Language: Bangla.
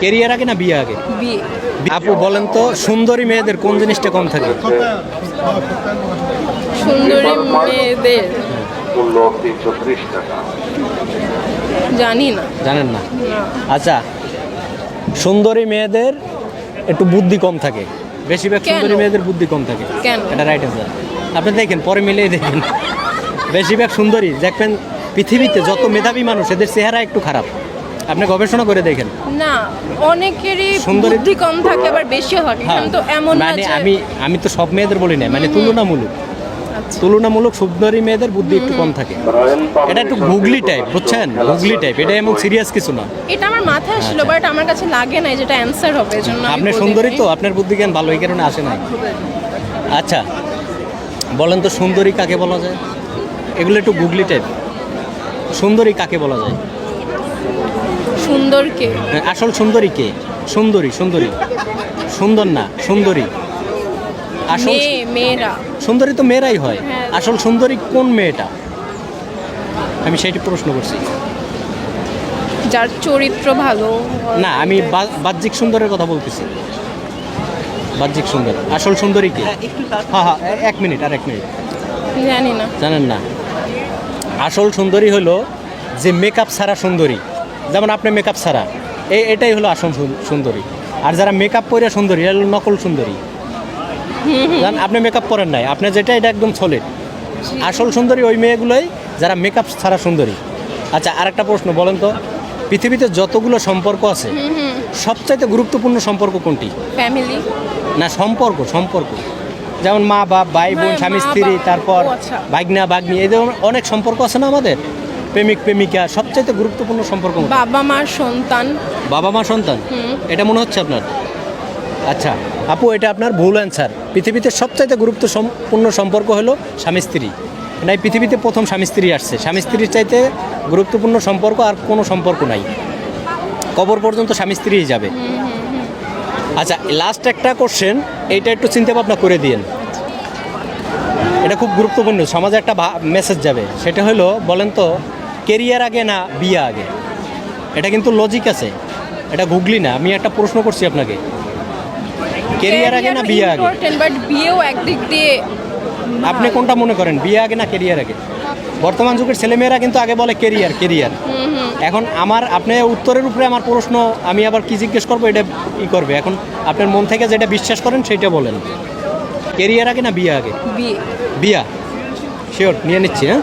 কেরিয়ার আগে না বিয়ে আগে? আপু বলেন তো সুন্দরী মেয়েদের কোন জিনিসটা কম থাকে? সুন্দরী মেয়েদের? জানি না। জানেন না? আচ্ছা সুন্দরী মেয়েদের একটু বুদ্ধি কম থাকে। বেশিরভাগ সুন্দরী মেয়েদের বুদ্ধি কম থাকে। এটা রাইট অ্যান্সার আপনি দেখেন পরে মিলিয়ে দেখেন। বেশিরভাগ সুন্দরী দেখবেন পৃথিবীতে যত মেধাবী মানুষ এদের চেহারা একটু খারাপ। আপনি গবেষণা করে দেখেন। না অনেকেরই বুদ্ধি কম থাকে আবার বেশি থাকে হ্যাঁ কিন্তু এমন না মানে আমি আমি তো সব মেয়েদের বলি না মানে তুলনামূলক। আচ্ছা। তুলনামূলক সুন্দরী মেয়েদের বুদ্ধি একটু কম থাকে। এটা একটু গুগলি টাইপ বুঝছেন? গুগলি টাইপ এটা এমন সিরিয়াস কিছু না। এটা আমার মাথায় আসলো বাট আমার কাছে লাগে না যেটা অ্যান্সার হবে এজন্য আপনি সুন্দরী তো আপনার বুদ্ধি জ্ঞান ভালো এই কারণে আসে নাই। আচ্ছা বলেন তো সুন্দরী কাকে বলা যায়? এগুলো একটু গুগলি টাইপ সুন্দরী কাকে বলা যায়? সুন্দরকে। হ্যাঁ, আসল সুন্দরী কে? সুন্দরী সুন্দরী। সুন্দর না সুন্দরী। আসল মেয়ে মেয়েরা। সুন্দরী তো মেয়েরাই হয়। হ্যাঁ। আসল সুন্দরী কোন মেয়েটা? আমি সেইটি প্রশ্ন করছি। যার চরিত্র ভালো। না আমি বা- বাহ্যিক সুন্দরের কথা বলতেছি। বাহ্যিক সুন্দর। আসল সুন্দরী কে? হ্যাঁ হ্যাঁ এক মিনিট আর এক মিনিট। জানি না। জানেন না। আসল সুন্দরী হলো যে মেকআপ ছাড়া সুন্দরী। যেমন আপনি মেকআপ ছাড়া। এই এটাই হলো আসল সুন- সুন্দরী। আর যারা মেকআপ পরে সুন্দরী এটা হলো নকল সুন্দরী। আপনি মেকআপ করেন নাই। আপনি যেটা এটা একদম সলিড আসল সুন্দরী ওই মেয়েগুলোই যারা মেকআপ ছাড়া সুন্দরী। আচ্ছা আর একটা প্রশ্ন বলেন তো। পৃথিবীতে যতগুলো সম্পর্ক আছে সবচাইতে গুরুত্বপূর্ণ সম্পর্ক কোনটি? ফ্যামিলি না সম্পর্ক সম্পর্ক। যেমন মা বাপ ভাই বোন স্বামী স্ত্রী তারপর আচ্ছা। ভাগ্নি এই ধরনের অনেক সম্পর্ক আছে না আমাদের? প্রেমিক প্রেমিকা সবচাইতে গুরুত্বপূর্ণ সম্পর্ক কোনটা? বাবা মার সন্তান। বাবা মা সন্তান? এটা মনে হচ্ছে আপনার? আচ্ছা আপু এটা আপনার ভুল অ্যান্সার পৃথিবীতে সবচাইতে গুরুত্বপূর্ণ সম্পর্ক হলো স্বামী স্ত্রী। না এই পৃথিবীতে প্রথম স্বামী স্ত্রী আসছে। স্বামী স্ত্রীর চাইতে গুরুত্বপূর্ণ সম্পর্ক আর কোনো সম্পর্ক নাই। কবর পর্যন্ত স্বামী স্ত্রীই যাবে। আচ্ছা লাস্ট একটা কোশ্চেন এইটা একটু চিন্তা ভাবনা করে দিয়েন। এটা খুব গুরুত্বপূর্ণ সমাজে একটা মেসেজ যাবে। সেটা হলো বলেন তো কেরিয়ার আগে না বিয়ে আগে? এটা কিন্তু লজিক আছে। এটা গুগলি না। আমি একটা প্রশ্ন করছি আপনাকে। কেরিয়ার আগে না বিয়ে আগে? বাট বিয়েও একদিক দিয়ে আপনি কোনটা মনে করেন? বিয়ে আগে না কেরিয়ার আগে? বর্তমান যুগের ছেলেমেয়েরা কিন্তু আগে বলে কেরিয়ার কেরিয়ার এখন আমার আপনি উত্তরের উপরে আমার প্রশ্ন আমি আবার কি জিজ্ঞেস করব এটা ই করবে। এখন আপনার মন থেকে যেটা বিশ্বাস করেন সেইটা বলেন। কেরিয়ার আগে না বিয়ে আগে? বিয়ে। বিয়া? শিওর নিয়ে নিচ্ছি হ্যাঁ?